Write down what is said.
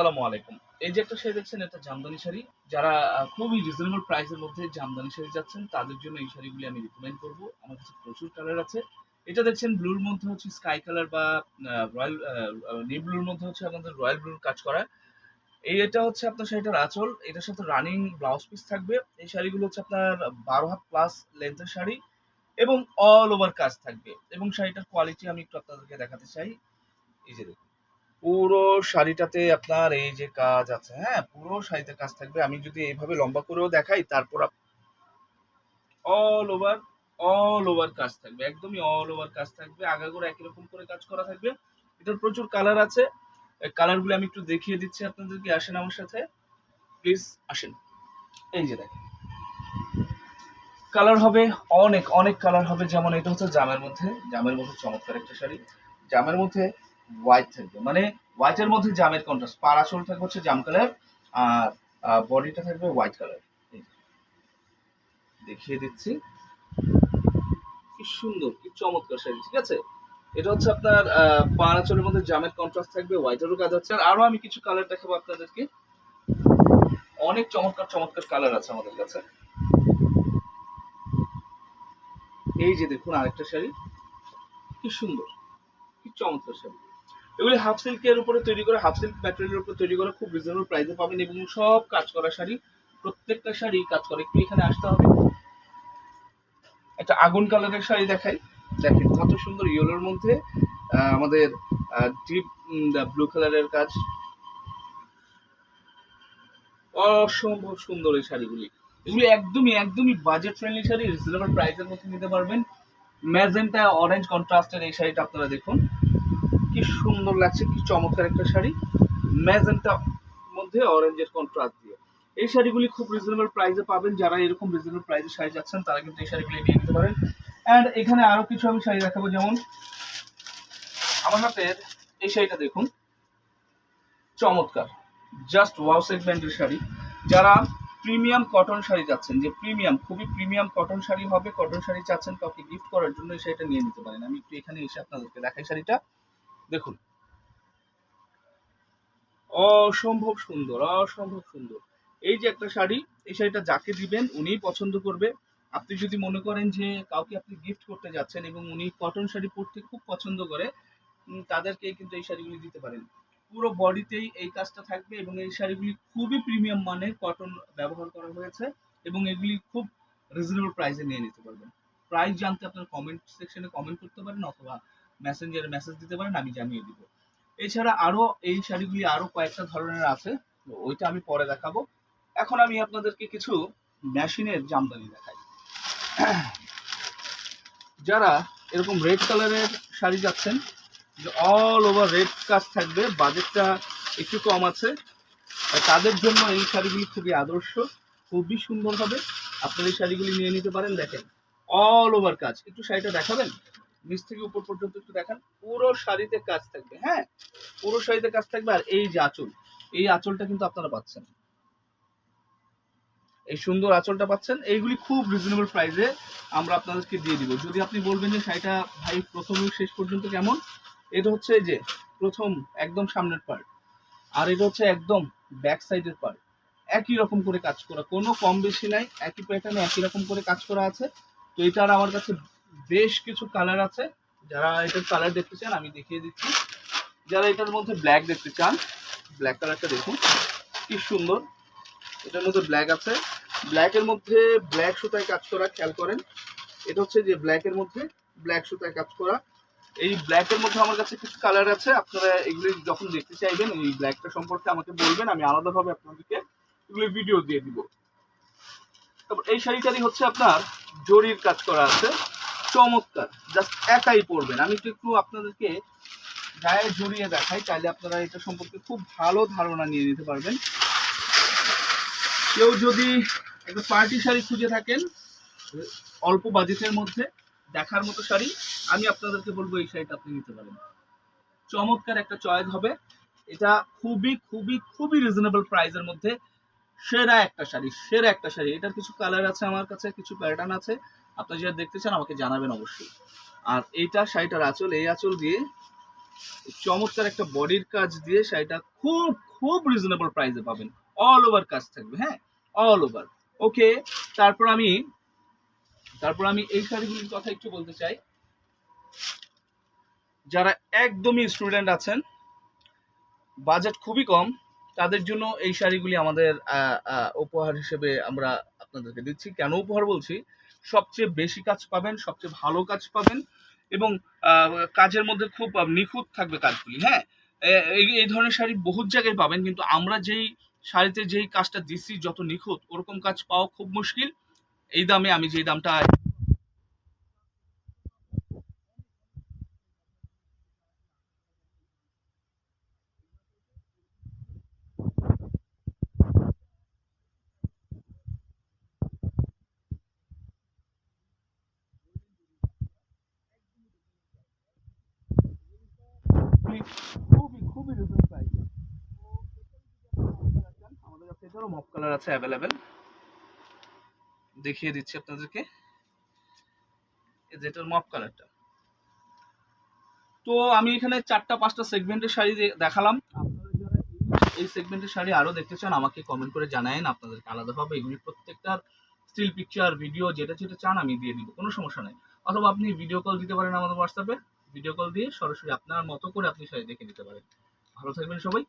আসসালামু আলাইকুম। এই যে একটা শাড়ি দেখছেন, এটা জামদানি শাড়ি। যারা খুবই রিজনেবল প্রাইসের মধ্যে জামদানি শাড়ি যাচ্ছেন, তাদের জন্য এই শাড়িগুলি আমি রিকমেন্ড করব। আমার কাছে প্রচুর কালার আছে। এটা দেখছেন ব্লুর মধ্যে হচ্ছে স্কাই কালার বা রয়্যাল নি ব্লুর মধ্যে হচ্ছে আমাদের রয়্যাল ব্লুর কাজ করা। এই এটা হচ্ছে আপনার শাড়িটার আঁচল। এটার সাথে রানিং ব্লাউজ পিস থাকবে। এই শাড়িগুলো হচ্ছে আপনার বারো হাত প্লাস লেন্থের শাড়ি এবং অল ওভার কাজ থাকবে। এবং শাড়িটার কোয়ালিটি আমি একটু আপনাদেরকে দেখাতে চাই। এই যে দেখুন। পুরো শাড়িটাতে আপনার এই যে কাজ আছে হ্যাঁ পুরো শাড়িতে কাজ থাকবে। আমি যদি এইভাবে লম্বা করেও দেখাই, তারপর অল ওভার অল ওভার কাজ থাকবে, একদমই অল ওভার কাজ থাকবে। আগাগোড়া একই রকম করে কাজ করা থাকবে। এটার প্রচুর কালার আছে। কালারগুলো আমি একটু দেখিয়ে দিচ্ছি আপনাদেরকে, আসেন আমার সাথে। প্লিজ আসেন। এই যে দেখেন। কালার হবে অনেক অনেক কালার হবে। যেমন এটা হচ্ছে জামের মধ্যে। জামের মধ্যে চমৎকার একটা শাড়ি। জামের মধ্যে হোয়াইট থাকবে। মানে হোয়াইটের মধ্যে জামের কন্ট্রাস্ট পারাচল থাকবে হচ্ছে জাম কালার আর বডিটা থাকবে হোয়াইট কালার দেখিয়ে দিচ্ছি। কি সুন্দর, কি চমৎকার শাড়ি, ঠিক আছে? এটা হচ্ছে আপনার পারাচলের মধ্যে জামের কন্ট্রাস্ট থাকবে হোয়াইটেরও কাজ আছে। আর আরও আমি কিছু কালার দেখাবো আপনাদেরকে। অনেক চমৎকার চমৎকার কালার আছে আমাদের কাছে। এই যে দেখুন আরেকটা শাড়ি। কি সুন্দর, কি চমৎকার শাড়ি। এগুলি হাফ সিল্কের উপরে তৈরি করে হাফ সিল্ক ম্যাটেরিয়ালের উপরে তৈরি করে খুব রিজনেবল প্রাইসে পাবেন এবং সব কাজ করা শাড়ি, প্রত্যেকটা শাড়ি কাজ করে। একটু এখানে আসতে হবে। একটা আগুন কালারের শাড়ি দেখাই। দেখেন কত সুন্দর ইয়েলোর মধ্যে আমাদের ডিপ ব্লু কালারের কাজ। অসম্ভব সুন্দর এই শাড়িগুলি। এগুলি একদমই একদমই বাজেট ফ্রেন্ডলি শাড়ি রিজনেবল প্রাইসের মধ্যে নিতে পারবেন। ম্যাজেন্টা অরেঞ্জ কন্ট্রাস্টের এই শাড়িটা আপনারা দেখুন। কি সুন্দর লাগছে, কি চমৎকার একটা শাড়ি। ম্যাজেন্টা মধ্যে অরেঞ্জের কন্ট্রাস্ট দিয়ে। এই শাড়িগুলি খুব রিজনেবল প্রাইসে পাবেন। যারা এরকম রিজনেবল প্রাইসে শাড়ি যাচ্ছেন তারা কিন্তু এই শাড়িগুলি নিয়ে নিতে পারেন। অ্যান্ড এখানে আরও কিছু আমি শাড়ি দেখাবো, যেমন আমার হাতের এই শাড়িটা দেখুন। চমৎকার। জাস্ট ওয়াও সেগমেন্টের শাড়ি। যারা প্রিমিয়াম কটন শাড়ি যাচ্ছেন যে প্রিমিয়াম খুবই প্রিমিয়াম কটন শাড়ি হবে কটন শাড়ি চাচ্ছেন, কাউকে গিফট করার জন্য এই শাড়িটা নিয়ে নিতে পারেন। আমি একটু এখানে এসে আপনাদেরকে দেখাই শাড়িটা। দেখুন। অসম্ভব সুন্দর অসম্ভব সুন্দর। এই যে একটা শাড়ি, এই শাড়িটা যাকে দিবেন উনিই পছন্দ করবে। আপনি যদি মনে করেন যে কাউকে আপনি গিফট করতে যাচ্ছেন এবং উনি কটন শাড়ি পরতে খুব পছন্দ করে তাদেরকে কিন্তু এই শাড়িগুলি দিতে পারেন। পুরো বডিতেই এই কাজটা থাকবে এবং এই শাড়িগুলি খুবই প্রিমিয়াম মানের কটন ব্যবহার করা হয়েছে এবং এগুলি খুব রিজনেবল প্রাইসে নিয়ে নিতে পারবেন। প্রাইস জানতে আপনার কমেন্ট সেকশনে কমেন্ট করতে পারেন অথবা মেসেঞ্জারে মেসেজ দিতে পারেন, আমি জানিয়ে দিব। এছাড়া আরও এই শাড়িগুলি আরও কয়েকটা ধরনের আছে ওইটা আমি পরে দেখাবো। এখন আমি আপনাদেরকে কিছু মেশিনের জামদানি দেখাই। যারা এরকম রেড কালারের শাড়ি যাচ্ছেন, যে অল ওভার রেড কাজ থাকবে বাজেটটা একটু কম আছে তাদের জন্য এই শাড়িগুলি খুবই আদর্শ, খুবই সুন্দর হবে। আপনারা এই শাড়িগুলি নিয়ে নিতে পারেন, দেখেন অল ওভার কাজ একটু শাড়িটা দেখাবেন? নিচ থেকে উপর পর্যন্ত একটু দেখান। পুরো শাড়িতে কাজ থাকবে হ্যাঁ? পুরো শাড়িতে কাজ থাকবে, আর এই যে আঁচল, এই আঁচলটা কিন্তু আপনারা পাচ্ছেন। এই সুন্দর আঁচলটা পাচ্ছেন, এইগুলি খুব রিজনেবল প্রাইসে আমরা আপনাদেরকে দিয়ে দিব। যদি আপনি বলবেন যে শাড়িটা ভাই প্রথম শেষ পর্যন্ত কেমন, এটা হচ্ছে যে প্রথম একদম সামনের পার্ট আর এটা হচ্ছে একদম ব্যাক সাইডের পার্ট একই রকম করে কাজ করা, কোনো কম বেশি নাই, একই প্যাটার্নে একই রকম করে কাজ করা আছে। তো এটা আর আমার কাছে বেশ কিছু কালার আছে। যারা এটার কালার দেখতে চান, আমি দেখিয়ে দিচ্ছি। যারা এটার মধ্যে ব্ল্যাক দেখতে চান ব্ল্যাক কালারটা দেখুন। কি সুন্দর। এটার মধ্যে ব্ল্যাক আছে। ব্ল্যাকের মধ্যে ব্ল্যাক সুতায় কাজ করা, খেয়াল করেন। এটা হচ্ছে যে ব্ল্যাকের মধ্যে ব্ল্যাক সুতায় কাজ করা। এই ব্ল্যাকের মধ্যে আমার কাছে কিছু কালার আছে। আপনারা এগুলি যখন দেখতে চাইবেন, এই ব্ল্যাকটা সম্পর্কে আমাকে বলবেন, আমি আলাদাভাবে আপনাদেরকে এগুলি ভিডিও দিয়ে দিব। তারপর এই শাড়িটারই হচ্ছে আপনার জরির কাজ করা আছে। চমৎকার। জাস্ট একাই পরবেন আমি একটু একটু আপনাদেরকে গায়ে জড়িয়ে দেখাই তাহলে আপনারা এটা সম্পর্কে খুব ভালো ধারণা নিয়ে নিতে পারবেন। কেউ যদি একটা পার্টি শাড়ি খুঁজে থাকেন, অল্প বাজেটের মধ্যে দেখার মতো শাড়ি, আমি আপনাদেরকে বলব এই শাড়িটা আপনি নিতে পারেন। চমৎকার একটা চয়েস হবে। এটা খুবই খুবই খুবই রিজনেবল প্রাইসের মধ্যে সেরা একটা শাড়ি, সেরা একটা শাড়ি। এটার কিছু কালার আছে আমার কাছে, কিছু প্যাটার্ন আছে। আপনি যেটা দেখতে চান আমাকে জানাবেন অবশ্যই। আর এইটা শাড়িটার আঁচল, এই আঁচল দিয়ে চমৎকার একটা বডির কাজ দিয়ে শাড়িটা খুব খুব রিজনেবল প্রাইসে পাবেন। অল ওভার কাজ থাকবে হ্যাঁ? অল ওভার ওকে তারপর আমি তারপর আমি এই শাড়িগুলির কথা একটু বলতে চাই। যারা একদমই স্টুডেন্ট আছেন বাজেট খুবই কম, তাদের জন্য এই শাড়িগুলি আমাদের উপহার হিসেবে আমরা আপনাদেরকে দিচ্ছি। কেন উপহার বলছি? সবচেয়ে বেশি কাজ পাবেন, সবচেয়ে ভালো কাজ পাবেন এবং কাজের মধ্যে খুব নিখুঁত থাকবে কাজগুলি হ্যাঁ? এই এই ধরনের শাড়ি বহুত জায়গায় পাবেন কিন্তু আমরা যেই শাড়িতে যেই কাজটা দিচ্ছি যত নিখুঁত, ওরকম কাজ পাওয়া খুব মুশকিল। এই দামে আমি যেই দামটা খুবই খুবই খুবই রিজনেবল আমাদের কাছে এটারও মপ কালার আছে অ্যাভেলেবেল দেখিয়ে দিচ্ছি আপনাদেরকে। যেটার মপ কালারটা তো আমি এখানে চারটা, পাঁচটা সেগমেন্টের শাড়ি দেখালাম। এই- সেগমেন্টের শাড়ি আরও দেখতে চান, আমাকে কমেন্ট করে জানায়েন। আপনাদেরকে আলাদাভাবে এগুলি প্রত্যেকটার স্টিল পিকচার ভিডিও যেটা যেটা চান, আমি দিয়ে দিব। কোনো সমস্যা নেই। অথবা আপনি ভিডিও কল দিতে পারেন আমাদের হোয়াটসঅ্যাপে ভিডিও কল দিয়ে সরাসরি আপনার মতো করে আপনি সেটা দেখে নিতে পারেন। ভালো থাকবেন সবাই